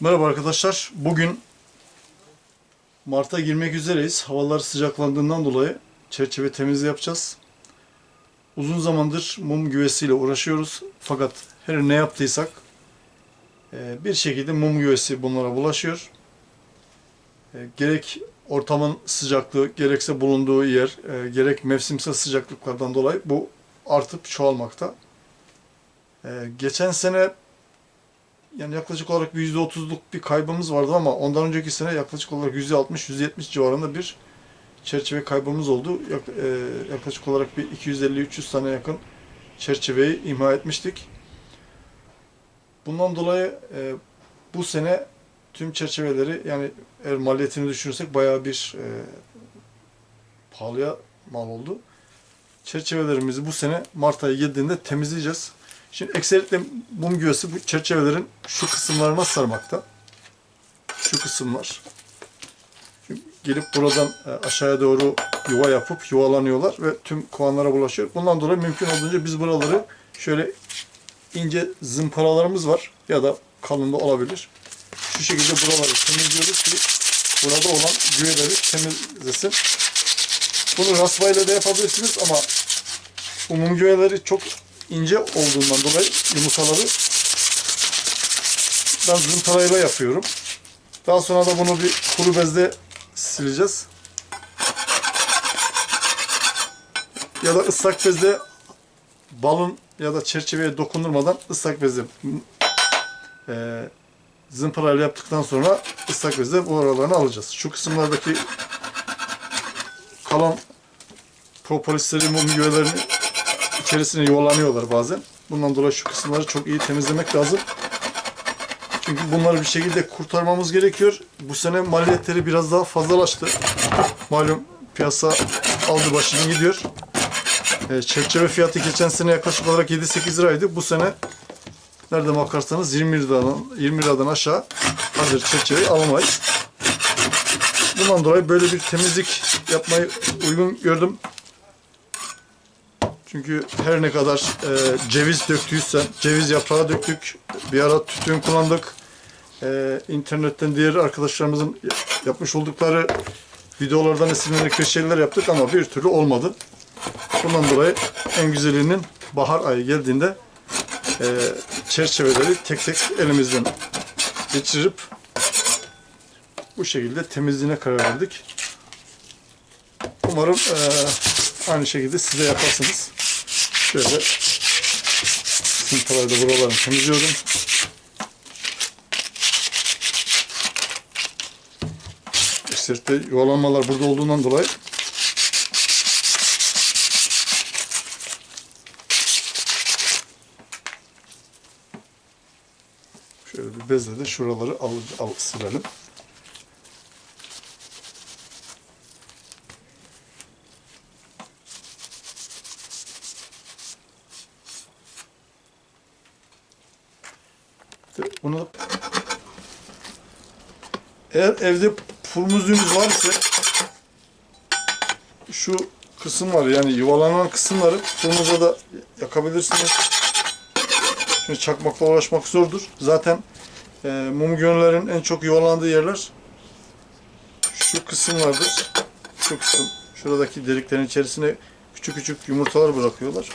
Merhaba arkadaşlar. Bugün Mart'a girmek üzereyiz. Havalar sıcaklandığından dolayı çerçeve temizliği yapacağız. Uzun zamandır mum güvesiyle uğraşıyoruz. Fakat her ne yaptıysak e, bir şekilde mum güvesi bunlara bulaşıyor. E, Gerek ortamın sıcaklığı, gerekse bulunduğu yer, e, gerek mevsimsel sıcaklıklardan dolayı bu artıp çoğalmakta. Geçen sene yani yaklaşık olarak bir %30'luk bir kaybımız vardı ama ondan önceki sene yaklaşık olarak %60-%70 civarında bir çerçeve kaybımız oldu. E, yaklaşık olarak bir 250-300 tane yakın çerçeveyi imha etmiştik. Bundan dolayı e, bu sene tüm çerçeveleri yani eğer maliyetini düşünürsek bayağı bir e, pahalıya mal oldu. Çerçevelerimizi bu sene Mart ayı girdiğinde temizleyeceğiz. Şimdi ekseriyetle mum güvesi bu çerçevelerin şu kısımlarına sarmakta. Şu kısımlar. Şimdi gelip buradan e, aşağıya doğru yuva yapıp yuvalanıyorlar ve tüm kovanlara bulaşıyor. Bundan dolayı mümkün olduğunca biz buraları şöyle ince zımparalarımız var ya da kalın da olabilir. Şu şekilde buraları temizliyoruz ki burada olan güveleri temizlesin. Bunu rasvayla da yapabilirsiniz ama bu mum güveleri çok ince olduğundan dolayı yumurtaları ben zımparayla yapıyorum. Daha sonra da bunu bir kuru bezle sileceğiz. Ya da ıslak bezle balın ya da çerçeveye dokundurmadan ıslak bezle e, zımparayla yaptıktan sonra ıslak bezle bu aralarını alacağız. Şu kısımlardaki kalan propolisleri mum güvelerini içerisine yuvalanıyorlar bazen. Bundan dolayı şu kısımları çok iyi temizlemek lazım. Çünkü bunları bir şekilde kurtarmamız gerekiyor. Bu sene maliyetleri biraz daha fazlalaştı. Malum piyasa aldı başını gidiyor. E, çerçeve fiyatı geçen sene yaklaşık olarak 7-8 liraydı. Bu sene nerede bakarsanız 20 liradan, 20 liradan aşağı hazır çerçeveyi alamayız. Bundan dolayı böyle bir temizlik yapmayı uygun gördüm. Çünkü her ne kadar e, ceviz döktüysen, ceviz yaprağı döktük, bir ara tütün kullandık. E, internetten diğer arkadaşlarımızın yapmış oldukları videolardan esinlenerek bir şeyler yaptık ama bir türlü olmadı. Bundan dolayı en güzelinin bahar ayı geldiğinde e, çerçeveleri tek tek elimizden geçirip bu şekilde temizliğine karar verdik. Umarım e, aynı şekilde siz de yaparsınız. Şöyle sınıflarda buralarını temizliyorum. Eksertte yuvalanmalar burada olduğundan dolayı şöyle bir bezle de şuraları al, al silelim. Bunu eğer evde pulmuzluğunuz varsa şu kısım var yani yuvalanan kısımları pulmuza da yakabilirsiniz. Şimdi çakmakla uğraşmak zordur. Zaten e, mum gönüllerin en çok yuvalandığı yerler şu kısımlardır. Şu kısım. Şuradaki deliklerin içerisine küçük küçük yumurtalar bırakıyorlar.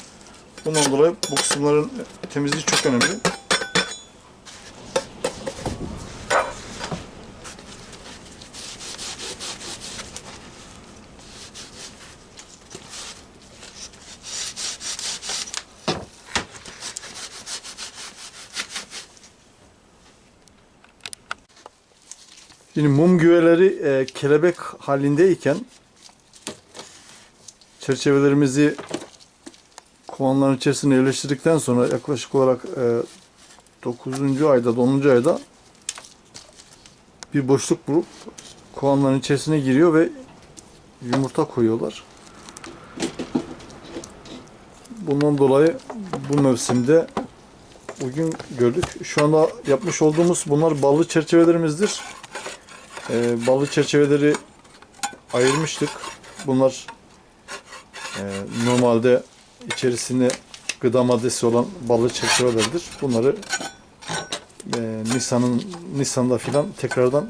Bundan dolayı bu kısımların temizliği çok önemli. Şimdi mum güveleri e, kelebek halindeyken çerçevelerimizi kovanların içerisine yerleştirdikten sonra yaklaşık olarak e, 9. ayda 10. ayda bir boşluk bulup kovanların içerisine giriyor ve yumurta koyuyorlar. Bundan dolayı bu mevsimde bugün gördük. Şu anda yapmış olduğumuz bunlar ballı çerçevelerimizdir. Ee, ballı çerçeveleri ayırmıştık. Bunlar e, normalde içerisinde gıda maddesi olan ballı çerçevelerdir. Bunları e, Nisan'ın Nisan'da filan tekrardan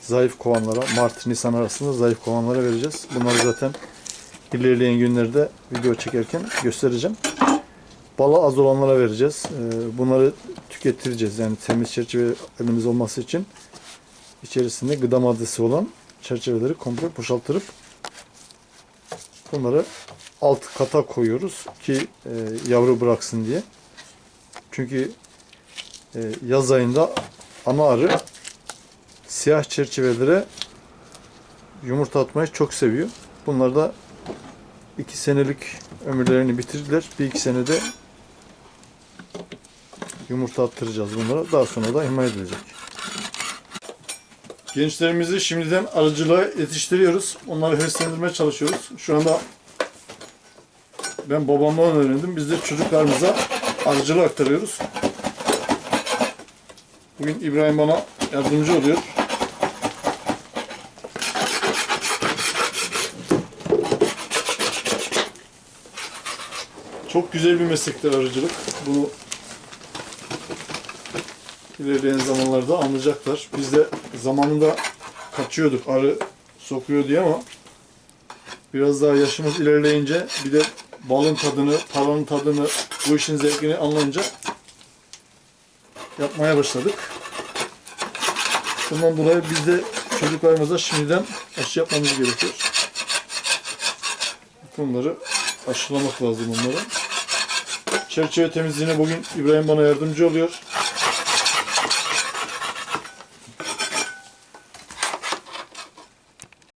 zayıf kovanlara, Mart Nisan arasında zayıf kovanlara vereceğiz. Bunları zaten ilerleyen günlerde video çekerken göstereceğim. Balı az olanlara vereceğiz. E, bunları tükettireceğiz. Yani temiz çerçeve elimiz olması için içerisinde gıda maddesi olan çerçeveleri komple boşaltırıp bunları alt kata koyuyoruz ki e, yavru bıraksın diye. Çünkü e, yaz ayında ana arı siyah çerçevelere yumurta atmayı çok seviyor. Bunlar da iki senelik ömürlerini bitirdiler. Bir iki senede yumurta attıracağız bunlara. Daha sonra da himaye edilecek. Gençlerimizi şimdiden arıcılığa yetiştiriyoruz. Onları heveslendirmeye çalışıyoruz. Şu anda ben babamdan öğrendim. Biz de çocuklarımıza arıcılığı aktarıyoruz. Bugün İbrahim bana yardımcı oluyor. Çok güzel bir meslektir arıcılık. Bunu ilerleyen zamanlarda anlayacaklar. Biz de zamanında kaçıyorduk arı sokuyor diye ama biraz daha yaşımız ilerleyince bir de balın tadını, paranın tadını, bu işin zevkini anlayınca yapmaya başladık. Bundan dolayı biz de çocuklarımıza şimdiden aşı yapmamız gerekiyor. Bunları aşılamak lazım onlara. Çerçeve temizliğine bugün İbrahim bana yardımcı oluyor.